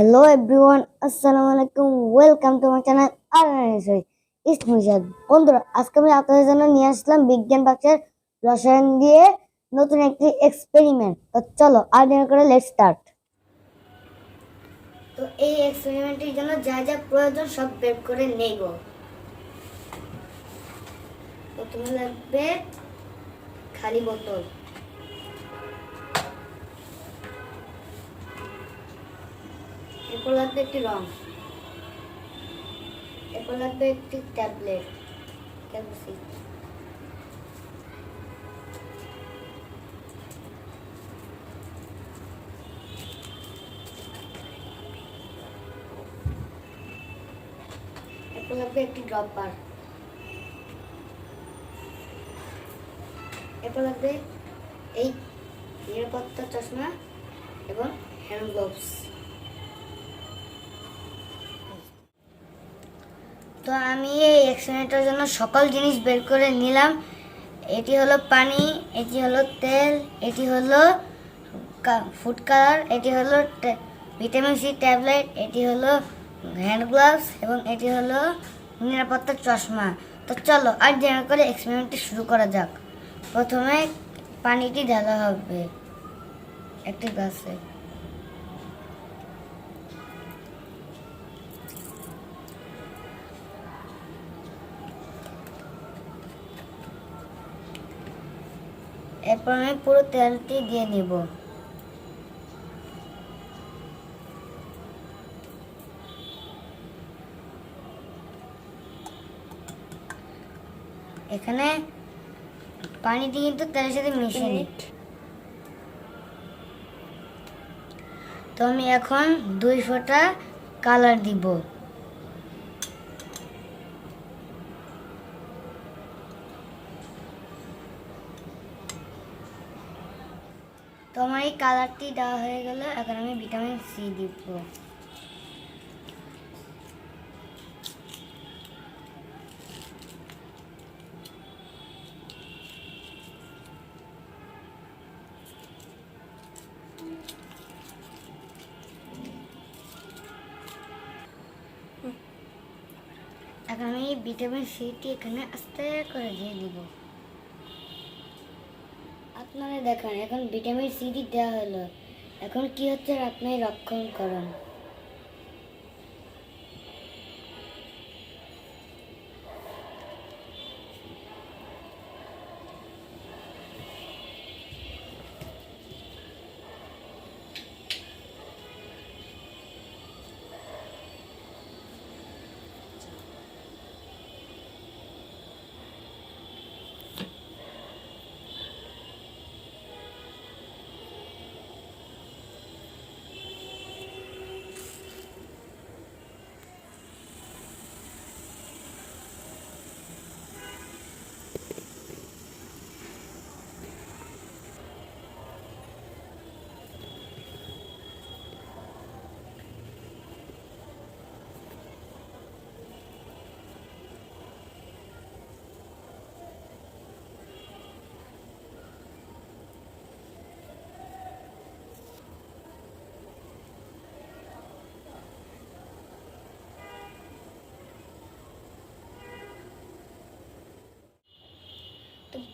Hello everyone আসসালামু আলাইকুম welcome to my channel আর সরি ইসমিজাদ বন্ধুরা আজকে আমি আপনাদের জন্য নিয়ে আসলাম বিজ্ঞান বাক্সের রসায়ন দিয়ে নতুন একটি এক্সপেরিমেন্ট তো চলো, আর দেরি করে লেট স্টার্ট তো এই এক্সপেরিমেন্টের জন্য যা যা প্রয়োজন সব বের করে নেব। প্রথমে লাগবে খালি বোতল। এরপর লাগবে একটি রং এরপর লাগবে একটি ট্যাবলেট ক্যাপসি এরপর লাগবে একটি ড্রপার এরপর লাগবে এই নিরাপত্তা চশমা এবং হ্যান্ড গ্লোভস। তো আমি এই এক্সপেরিমেন্টের জন্য সকল জিনিস বের করে নিলাম। এটি হলো পানি, এটি হলো তেল, এটি হলো ফুড কালার এটি হলো ভিটামিন সি ট্যাবলেট এটি হলো হ্যান্ড গ্লাভস এবং এটি হলো নিরাপত্তার চশমা। তো চলো আর দেরি করে এক্সপেরিমেন্টটি শুরু করা যাক। প্রথমে পানিটি ঢালা হবে। একটি গ্লাসে এরপর আমি পুরো তেলটি দিয়ে নিব। এখানে পানিটি কিন্তু তেলের সাথে মিশে নি তো আমি এখন দুই ফোঁটা কালার দিব। তো আমার এই কালারটি দেওয়া হয়ে গেল এখন আমি ভিটামিন সি দিব। এখন আমি ভিটামিন সিটি এখানে আস্তে করে দিয়ে দিব। আপনারা দেখেন এখন ভিটামিন সি দেওয়া হলো। এখন কি হচ্ছে? আপনি রক্ষণ করুন।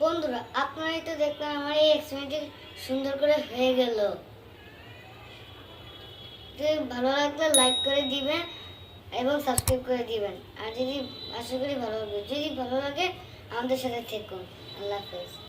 বন্ধুরা, আপনারাই তো দেখলেন আমার এই এক্সপেরিমেন্টটি সুন্দর করে হয়ে গেল। যদি ভালো লাগলে লাইক করে দিবেন এবং সাবস্ক্রাইব করে দিবেন। আর যদি আশা করি ভালো লাগবে যদি ভালো লাগে আমাদের সাথে থেকুন। আল্লাহ হাফেজ।